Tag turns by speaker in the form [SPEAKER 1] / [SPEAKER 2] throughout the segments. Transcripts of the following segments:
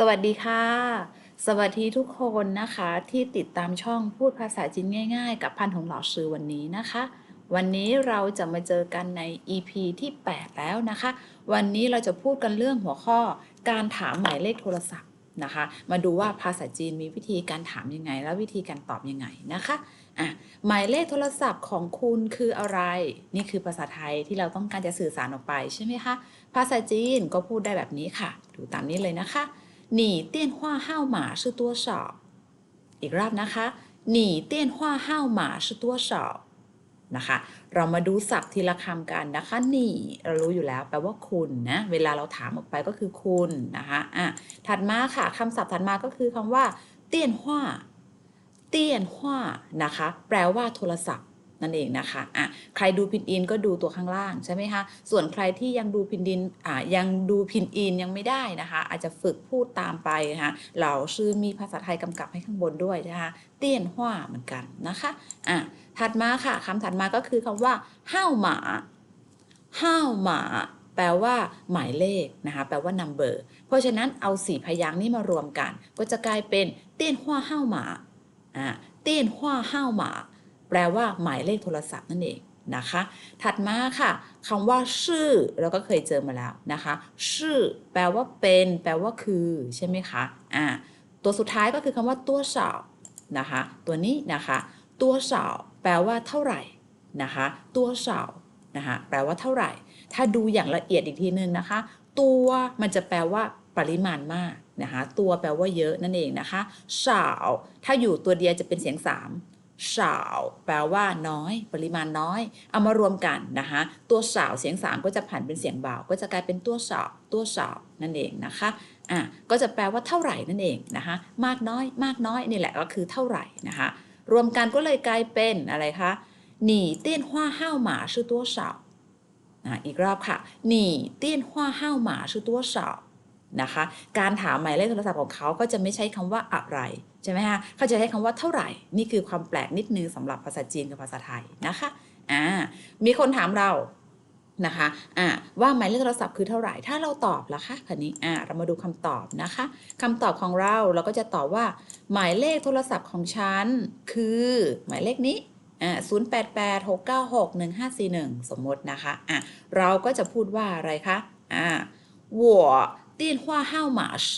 [SPEAKER 1] สวัสดีค่ะ สวัสดีทุกคนนะคะที่ติดตามช่องพูดภาษาจีนง่าย ๆ กับพันธงหล่อซือวันนี้นะคะ วันนี้เราจะมาเจอกันใน EP ที่ 8 แล้วนะคะ วันนี้เราจะพูดกันเรื่องหัวข้อการถามหมายเลขโทรศัพท์นะคะ มาดูว่าภาษาจีนมีวิธีการถามยังไง และวิธีการตอบยังไงนะคะอะหมายเลขโทรศัพท์ของคุณคืออะไร นี่คือภาษาไทยที่เราต้องการจะสื่อสารออกไปใช่ไหมคะภาษาจีนก็พูดได้แบบนี้ค่ะ ดูตามนี้เลยนะคะ หนี่เตี้ยนอีกรอบนะคะหนี่เตี้ยนนะคะ เรามาดูศัพท์ทีละคำกันนะคะหนีเรารู้อยู่แล้วแปลว่าคุณนะเวลาเราถามออกไปก็คือคุณนะคะอะถัดมาค่ะคำศัพท์ถัดมาก็คือคำว่า เตี้ยหัวเตี้ยหัวนะคะ แปลว่าโทรศัพท์ นั่นเองนะคะอะใครดูพินอินก็ดูตัวข้างล่างใช่ไหมคะ ส่วนใครที่ยังดูพินดินอ่ายังดูพินอินยังไม่ได้นะคะ อาจจะฝึกพูดตามไปนะคะเหล่าชื่อมีภาษาไทยกำกับให้ข้างบนด้วยนะคะเตี้ยนหว่าเหมือนกันนะคะอะถัดมาค่ะคำถัดมาก็คือคำว่าห้าวหมาห้าวหมาแปลว่าหมายเลขนะคะแปลว่า number เพราะฉะนั้นเอาสี่พยางค์นี้มารวมกัน ก็จะกลายเป็นเตี้ยนหว่าห้าวหมาอ่าเตี้ยนหว่าห้าวหมา แปลว่าหมายเลขโทรศัพท์นั่นเองนะคะ ถัดมาค่ะคำว่า ชื่อเราก็เคยเจอมาแล้วนะคะ ชื่อ แปลว่าเป็น แปลว่าคือใช่ไหมคะอ่าตัวสุดท้ายก็คือคำว่าตัวสาวนะคะ ตัวนี้นะคะ ตัวสาวแปลว่าเท่าไหร่นะคะ ตัวสาวนะคะแปลว่าเท่าไหร่ ถ้าดูอย่างละเอียดอีกทีนึงนะคะ ตัวมันจะแปลว่าปริมาณมากนะคะ ตัวแปลว่าเยอะนั่นเองนะคะสาวถ้าอยู่ตัวเดียวจะเป็นเสียงสาม สาวแปลว่าน้อย ปริมาณน้อย เอามารวมกันนะคะตัวสาวเสียงสามก็จะผันเป็นเสียงเบาก็จะกลายเป็นตัวสาวตัวสาวนั่นเองนะคะอะก็จะแปลว่าเท่าไหร่นั่นเองนะคะ มากน้อย มากน้อยนี่แหละก็คือเท่าไหร่นะคะ รวมกันก็เลยกลายเป็นอะไรคะหนีเตี้ยนห้าห้าวหมาชื่อตัวสาวอะอีกรอบค่ะหนีเตี้ยนห้าห้าวหมาชื่อตัวสาวนะคะ การถามหมายเลขโทรศัพท์ของเขาก็จะไม่ใช้คำว่าอะไร ใช่ไหมคะเขาจะใช้คำว่าเท่าไหร่ นี่คือความแปลกนิดนึงสำหรับภาษาจีนกับภาษาไทยนะคะอ่ามีคนถามเรานะคะอ่าว่าหมายเลขโทรศัพท์คือเท่าไหร่ ถ้าเราตอบล่ะคะคันนี้อ่าเรามาดูคำตอบนะคะคำตอบของเราเราก็จะตอบว่า หมายเลขโทรศัพท์ของฉันคือ หมายเลขนี้อ่าศูนย์แปดแปดหกเก้าหกหนึ่งห้าสี่หนึ่งสมมตินะคะอ่ะเราก็จะพูดว่าอะไรคะอ่า我电话号码是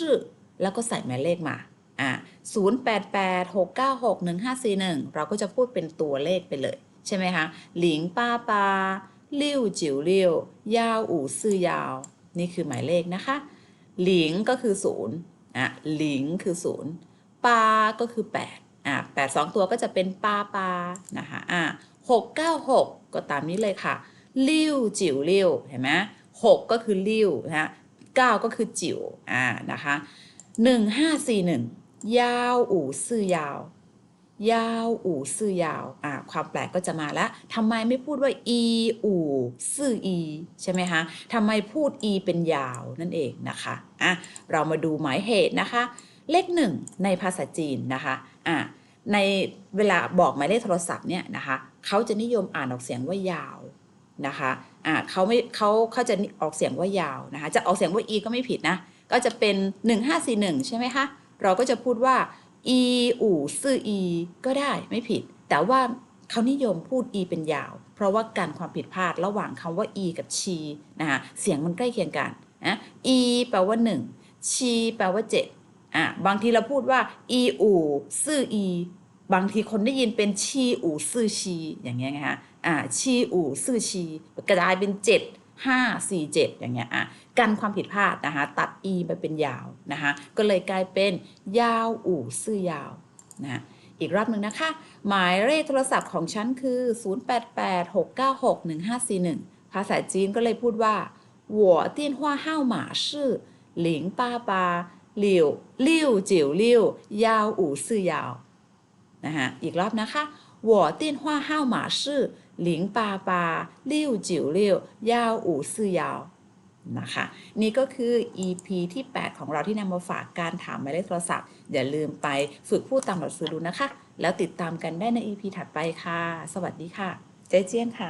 [SPEAKER 1] แล้วก็ใส่หมายเลขมา อ่า0886961541 เราก็จะพูดเป็นตัวเลขไปเลย ใช่ไหมคะ หลิงป้าปาลิ้วจิ๋วเลิ้ยวยาวอู่ซื่อยาว นี่คือหมายเลขนะคะ หลิงก็คือ0อะหลิงคือ0ปาก็คือ8อะ8 2ตัวก็จะเป็นปาปานะคะอะ696ก็ตามนี้เลยค่ะลิ้วจิ๋วเลิ้ยวเห็นไหม6ก็คือลิ้วนะ9ก็คือจิ๋วอ่านะคะ1541 ยาวอู่ซื่อยาว ยาวอู่ซื่อยาวอ่าความแปลกก็จะมาแล้วทำไมไม่พูดว่าอีอู่ซื่ออีใช่ไหมคะทำไมพูดอีเป็นยาวนั่นเองนะคะอะเรามาดูหมายเหตุนะคะ เลขหนึ่งในภาษาจีนนะคะอะในเวลาบอกหมายเลขโทรศัพท์เนี่ยนะคะเขาจะนิยมอ่านออกเสียงว่ายาวนะคะอะเขาไม่เขาเขาจะออกเสียงว่ายาวนะคะ จะออกเสียงว่าอีก็ไม่ผิดนะ ก็จะเป็น 1541 ใช่ไหมคะ เราก็จะพูดว่าอีอู่ซื่ออีก็ได้ไม่ผิด แต่ว่าเขานิยมพูดอีเป็นยาว เพราะว่าการความผิดพลาดระหว่างคำว่าอีกับชีนะคะเสียงมันใกล้เคียงกันนะอีแปลว่า 1 ชีแปลว่า7อะบางทีเราพูดว่าอีอู่ซื่ออีบางทีคนได้ยินเป็นชีอู่ซื่อชีอย่างเงี้ยไงคะอ่าชีอู่ซื่อชีกระจายเป็น 7 5 4 7 อย่างเงี้ยอ่ะกันความผิดพลาดนะคะตัด e ไปเป็นยาวนะคะก็เลยกลายเป็นยาวอู่ซื่อยาวนะอีกรอบหนึ่งนะคะ หมายเลขโทรศัพท์ของฉันคือ 0886961541 ภาษาจีนก็เลยพูดว่า我电话号码是零八八六六九六幺五四幺นะคะอีกรอบนะคะ我电话号码是 零八八六九六幺五四幺นะคะ นี่ก็คือ EP ที่ 8 ของเราที่นำมาฝากการถามหมายเลขโทรศัพท์ อย่าลืมไปฝึกพูดตามหลักสูตรดูนะคะ แล้วติดตามกันได้ใน EP ถัดไปค่ะ สวัสดีค่ะ เจ๊เจี้ยนค่ะ